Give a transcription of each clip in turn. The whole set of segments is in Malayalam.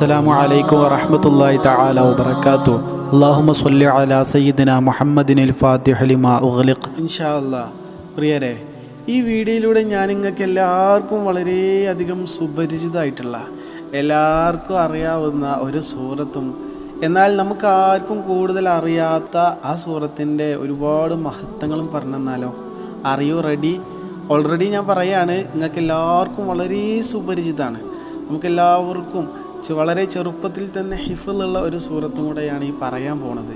അസ്സലാമു അലൈക്കും വറഹ്മത്തുള്ളാഹി തആല വബറകാതുഹു. അല്ലാഹുമ്മ സ്വല്ലി അലാ സയ്യിദിന മുഹമ്മദിനിൽ ഫാത്തിഹ ലിമാ ഉഗ്ലിഖ്. ഇൻഷാ പ്രിയരെ ഈ വീഡിയോയിലൂടെ ഞാൻ നിങ്ങൾക്ക് എല്ലാവർക്കും വളരെയധികം സുപരിചിതമായിട്ടുള്ള എല്ലാവർക്കും അറിയാവുന്ന ഒരു സൂറത്തും എന്നാൽ നമുക്ക് ആർക്കും കൂടുതൽ അറിയാത്ത ആ സൂറത്തിന്റെ ഒരുപാട് മഹത്വങ്ങളും പറഞ്ഞെന്നാലോ? അറിയൂ റെഡി? ഓൾറെഡി ഞാൻ പറയാണ് നിങ്ങൾക്ക് എല്ലാവർക്കും വളരെ സുപരിചിതമാണ്. നമുക്കെല്ലാവർക്കും വളരെ ചെറുപ്പത്തിൽ തന്നെ ഹിഫിലുള്ള ഒരു സൂറത്തും കൂടെയാണ് ഈ പറയാൻ പോണത്.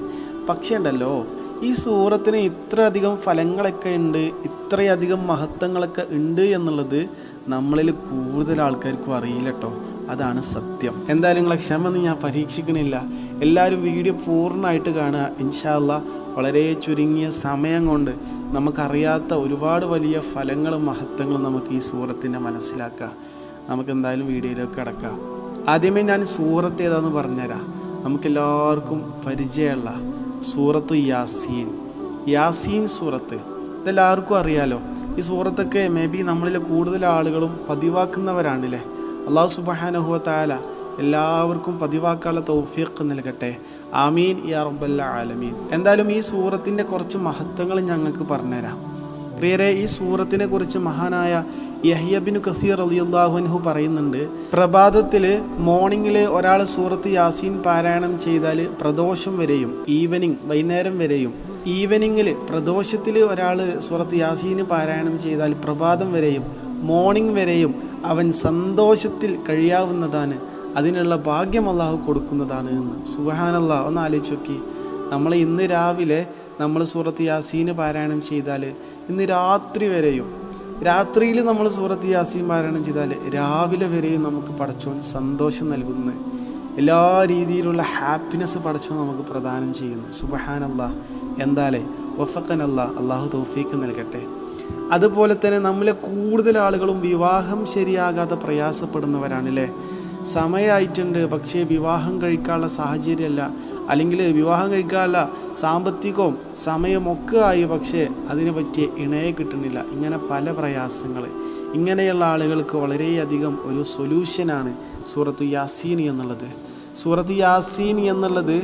പക്ഷേ ഉണ്ടല്ലോ ഈ സൂറത്തിന് ഇത്രയധികം ഫലങ്ങളൊക്കെ ഉണ്ട് ഇത്രയധികം മഹത്വങ്ങളൊക്കെ ഉണ്ട് എന്നുള്ളത് നമ്മളിൽ കൂടുതൽ ആൾക്കാർക്കും അറിയില്ല കേട്ടോ അതാണ് സത്യം. എന്തായാലും നിങ്ങളെ ക്ഷമ ഞാൻ പരീക്ഷിക്കണില്ല. എല്ലാവരും വീഡിയോ പൂർണമായിട്ട് കാണുക. ഇൻഷാല്ല വളരെ ചുരുങ്ങിയ സമയം കൊണ്ട് നമുക്കറിയാത്ത ഒരുപാട് വലിയ ഫലങ്ങളും മഹത്വങ്ങളും നമുക്ക് ഈ സൂറത്തിന്റെ മനസ്സിലാക്കാം. നമുക്ക് എന്തായാലും വീഡിയോയിലേക്ക് കിടക്കാം. ആദ്യമേ ഞാൻ സൂറത്ത് ഏതാന്ന് പറഞ്ഞുതരാം. നമുക്കെല്ലാവർക്കും പരിചയമുള്ള സൂറത്ത് യാസീൻ. യാസീൻ സൂറത്ത്. ഇതെല്ലാവർക്കും അറിയാലോ ഈ സൂറത്തൊക്കെ മേ ബി നമ്മളിലെ കൂടുതൽ ആളുകളും പതിവാക്കുന്നവരാണല്ലേ? അള്ളാഹു സുബഹാനഹുവ താല എല്ലാവർക്കും പതിവാക്കാനുള്ള തൗഫീഖ് നൽകട്ടെ. ആമീൻ യാ റബ്ബല്ല ആലമീൻ. എന്തായാലും ഈ സൂറത്തിന്റെ കുറച്ച് മഹത്വങ്ങൾ ഞങ്ങൾക്ക് പറഞ്ഞുതരാം. പ്രിയരെ ഈ സൂറത്തിനെ കുറിച്ച് മഹാനായ യഹ്യബിനു കസീർ അലിയുല്ലാഹുൻഹു പറയുന്നുണ്ട് പ്രഭാതത്തിൽ മോർണിംഗിൽ ഒരാൾ സൂറത്ത് യാസീൻ പാരായണം ചെയ്താൽ പ്രദോഷം വരെയും ഈവനിങ് വൈകുന്നേരം വരെയും ഈവനിങ്ങിൽ പ്രദോഷത്തിൽ ഒരാൾ സൂറത്ത് യാസീന് പാരായണം ചെയ്താൽ പ്രഭാതം വരെയും മോർണിംഗ് വരെയും അവൻ സന്തോഷത്തിൽ കഴിയാവുന്നതാണ് അതിനുള്ള ഭാഗ്യം അള്ളാഹു കൊടുക്കുന്നതാണ് എന്ന്. സുഹാനല്ല ഒന്ന് ആലോചിച്ച് നോക്കി. നമ്മൾ ഇന്ന് രാവിലെ നമ്മൾ സൂറത്ത് യാസീന് പാരായണം ചെയ്താൽ ഇന്ന് രാത്രി വരെയും രാത്രിയിൽ നമ്മൾ സൂറത്ത് യാസീൻ പാരായണം ചെയ്താൽ രാവിലെ വരെയും നമുക്ക് പടച്ചോൻ സന്തോഷം നൽകുന്നു. എല്ലാ രീതിയിലുള്ള ഹാപ്പിനെസ് പടച്ചോൻ നമുക്ക് പ്രദാനം ചെയ്യുന്നു. സുബഹാനല്ലാ. എന്താലേ? വഫക്കനല്ല അള്ളാഹു തൗഫീക്ക് നൽകട്ടെ. അതുപോലെ തന്നെ നമ്മളെ കൂടുതൽ ആളുകളും വിവാഹം ശരിയാകാതെ പ്രയാസപ്പെടുന്നവരാണല്ലേ സമയമായിട്ടുണ്ട് പക്ഷേ വിവാഹം കഴിക്കാനുള്ള സാഹചര്യമല്ല. അല്ലെങ്കിൽ വിവാഹം കഴിക്കാനുള്ള സാമ്പത്തികവും സമയമൊക്കെ ആയി പക്ഷേ അതിന് പറ്റിയ ഇണയെ കിട്ടുന്നില്ല. ഇങ്ങനെ പല പ്രയാസങ്ങൾ ഇങ്ങനെയുള്ള ആളുകൾക്ക് വളരെയധികം ഒരു സൊല്യൂഷനാണ് സൂറത്ത് യാസീൻ എന്നുള്ളത്. സൂറത്ത് യാസീൻ എന്നുള്ളത്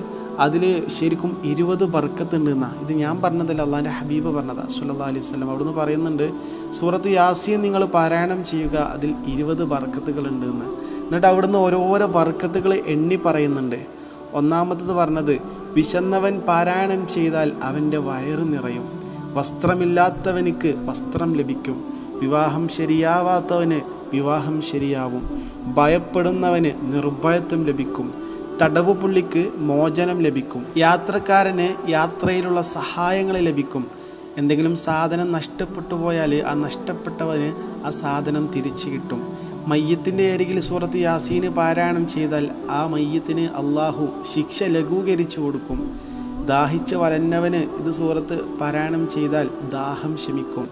അതിൽ ശരിക്കും ഇരുപത് ബർക്കത്തുണ്ട് എന്നാ ഇത് ഞാൻ പറഞ്ഞതല്ല അള്ളാന്റെ ഹബീബ് പറഞ്ഞതാ സുല്ലാ അലൈഹി വസ്ലം അവിടുന്ന് പറയുന്നുണ്ട് സൂറത്ത് യാസീൻ നിങ്ങൾ പാരായണം ചെയ്യുക അതിൽ ഇരുപത് ബർക്കത്തുകളുണ്ട് എന്ന് എന്നിട്ട് അവിടുന്ന് ഓരോരോ ബർക്കത്തുകൾ എണ്ണി പറയുന്നുണ്ട്. ഒന്നാമത്തത് പറഞ്ഞത് വിശന്നവൻ പാരായണം ചെയ്താൽ അവന്റെ വയറ് നിറയും. വസ്ത്രമില്ലാത്തവനിക്ക് വസ്ത്രം ലഭിക്കും. വിവാഹം ശരിയാവാത്തവന് വിവാഹം ശരിയാവും. ഭയപ്പെടുന്നവന് നിർഭയത്വം ലഭിക്കും. തടവ് പുള്ളിക്ക് മോചനം ലഭിക്കും. യാത്രക്കാരന് യാത്രയിലുള്ള സഹായങ്ങൾ ലഭിക്കും. എന്തെങ്കിലും സാധനം നഷ്ടപ്പെട്ടു പോയാൽ ആ നഷ്ടപ്പെട്ടവന് ആ സാധനം തിരിച്ചു കിട്ടും. മയ്യത്തിന്റെ അരികിൽ സൂറത്ത് യാസീന് പാരായണം ചെയ്താൽ ആ മയ്യത്തിന് അള്ളാഹു ശിക്ഷ ലഘൂകരിച്ചു കൊടുക്കും. ദാഹിച്ച് വലന്നവന് ഇത് സൂറത്ത് പാരായണം ചെയ്താൽ ദാഹം ശമിക്കും.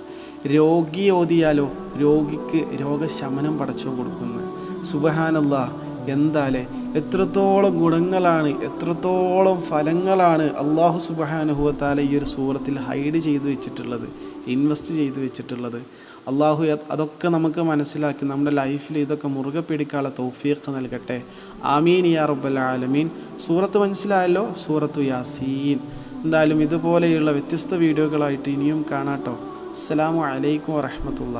രോഗി ഓതിയാലോ രോഗിക്ക് രോഗശമനം പടച്ചു കൊടുക്കുന്നു. സുബഹാനല്ല എന്താലേ? എത്രത്തോളം ഗുണങ്ങളാണ് എത്രത്തോളം ഫലങ്ങളാണ് അള്ളാഹു സുബഹാനുഭവത്താല ഈ ഒരു സൂറത്തിൽ ഹൈഡ് ചെയ്തു വെച്ചിട്ടുള്ളത് ഇൻവെസ്റ്റ് ചെയ്തു വെച്ചിട്ടുള്ളത്. അള്ളാഹു അതൊക്കെ നമുക്ക് മനസ്സിലാക്കി നമ്മുടെ ലൈഫിൽ ഇതൊക്കെ മുറുകെ പിടിക്കാനുള്ള തൗഫീഖ് നൽകട്ടെ. ആമീൻ യാ റബ്ബൽ ആലമീൻ. സൂറത്ത് മനസ്സിലായല്ലോ? സൂറത്തു യാസീൻ. എന്തായാലും ഇതുപോലെയുള്ള വ്യത്യസ്ത വീഡിയോകളായിട്ട് ഇനിയും കാണാട്ടോ. അസ്സാം വലൈക്കും വറഹമത്തുള്ള